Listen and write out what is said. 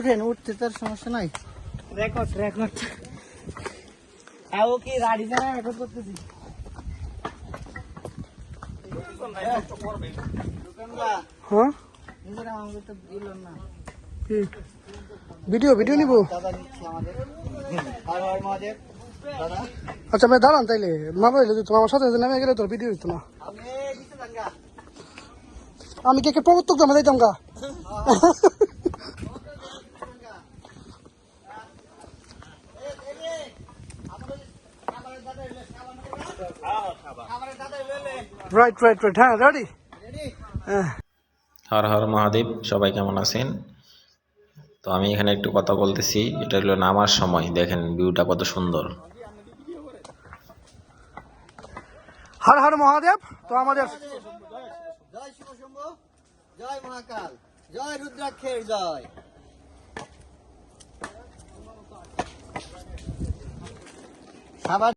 উঠেন উঠতে তার সমস্যা নাই। রেকর্ড রেকর্ড আও কি রাডি ছাড়া রেকর্ড করতেছি? হ্যাঁ? ভিডিও ভিডিও নিব? আচ্ছা ভাই দাঁড়ান তাইলে। মা বললে তুই আমার সাথে নেমে গেলে তোর ভিডিও হইতো না। আমি দিতে কে কে প্রবর্তক দামে যাইতাম গা রাইট রাইট রাইট হ্যাঁ রেডি হ্যাঁ। হর হর মহাদেব সবাই কেমন আছেন? তো আমি এখানে একটু কথা বলতেছি এটা হলো নামার সময়। দেখেন ভিউটা কত সুন্দর। হর হর মহাদেব তো আমাদের জয় শিব শম্ভু জয় মহাকাল জয় রুদ্রাক্ষের জয়। সাবান